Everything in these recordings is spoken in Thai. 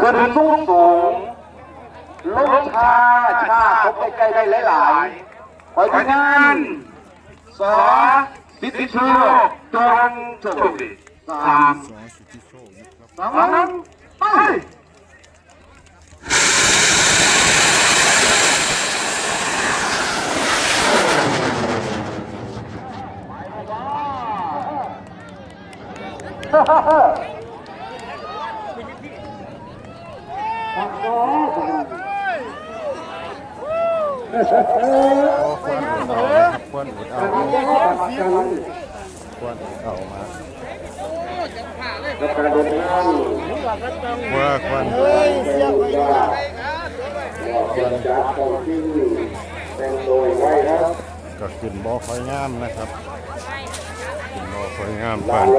ขึ้นสูงสูงลงชาชาพบใกล้ๆได้หลายๆคอยทำงานสอสิทธิโชคจงโชคดีสามสอสุทธิโชคนะค รับสองควนอุดเอาควนอุดเอาควนอุดเอามาว่าควันก็ขึ้นบ่อคอยงามนะครับขึ้นบ่อคอยงามผ่านไป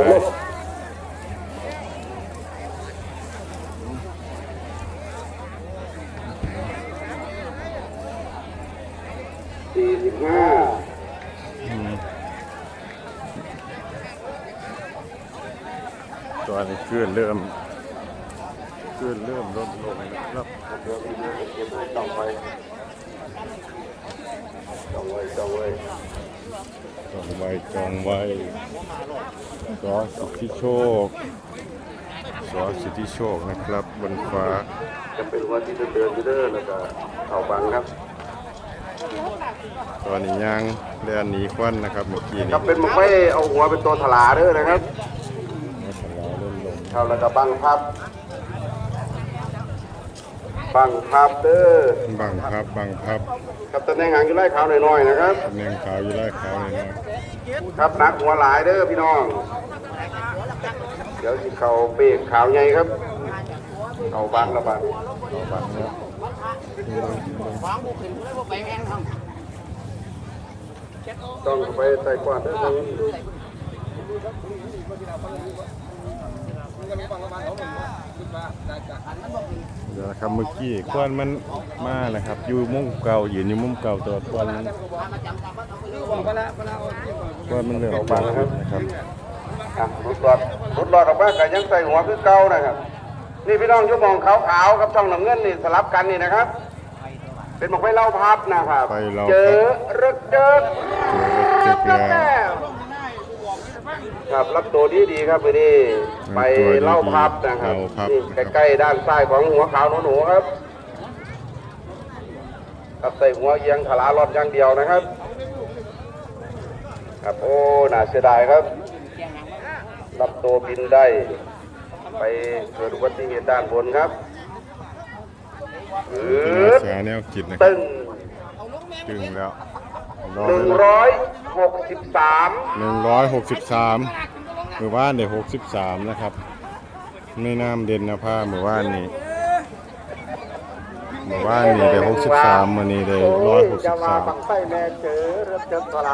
สี่สิบห้าตอนนี้คลื่นเริ่มคลื่นเริ่มลดลงนะครับเดี๋ยวพี่เก็บให้ต้อไปต้องไว้ต้องไว้จองไว้จองไว้สอสิทธิโชคสอสิทธิโชคนะครับบนฟ้า จะเป็นวันที่จะเดินอยู่เด้อแล้วก็เข่าบังครับ ตอนนี้ยังเรียนหนีควันนะครับเมื่อกี้นี้จะเป็นมันไม่เอาหัวเป็นตัวถลาเด้อนะครับมาสลาเริ่มลงเข้าแล้วก็บังพับ บังพับเด้อบังพับบังพับกับตำแหน่งหางอยู่ไล่ขาวหน่อยๆนะครับตำแหน่งขาวอยู่ไล่ขาวเลยนะครับหนักหัวหลายเด้อพี่น้อง เดี๋ยวสิเขาเบรกขาวใหญ่ครับเขาบังแล้วบังเอาบังนะ ต้องไปใส่กวาดด้อครับเดี๋ยวนะครับเมื่อกี้ควันมันมานะครับ อยู่มุมเก่ายืนอยู่มุมเก่าตัวควันมันควันมันเริ่มาแล้วนะครับรถรอดรถรอดออกมาก็ยังใส่หัวคือเก่านะครับ นี่พี่น้องยุบมองขาวๆกับช่องน้ำเงินนี่สลับกันนี่นะครับ เป็นหมอกไฟเล่าพับนะครับไฟเล่าพับ เจอรึกเจอเจอเจ็บแล้วครับรับตัวดีดีๆครับไปนี่ไปเล่าพับนะครับเล่าพับ นี่นะครับใกล้ๆด้านซ้ายของหัวขาวหนูๆครับครับใส่หัวเอียงขลารอดอย่างเดียวนะครับ ครับโอ้น่าเสียดายครับ รับตัวบินได้ ไปเกิดอุบัติเหตุด้านบนครับ อืเป็นดอาสาแนวคิดนะครัตึบงตึงแล้วรอหนึ่งเลยร้อยหกสิบสามหนึ่งร้อยหกสิบสามหมู่บ้านเดี๋ยวหกสิบสามนะครับไม่น้ำเด่นนะผ้าหมู่บ้านนี้หมู่บ้านนี้เดี๋ยวหกสิบสามวันนี้เดี๋ยวร้อยหกสิบสาม บังไฟแม่เจอรับเจอตลา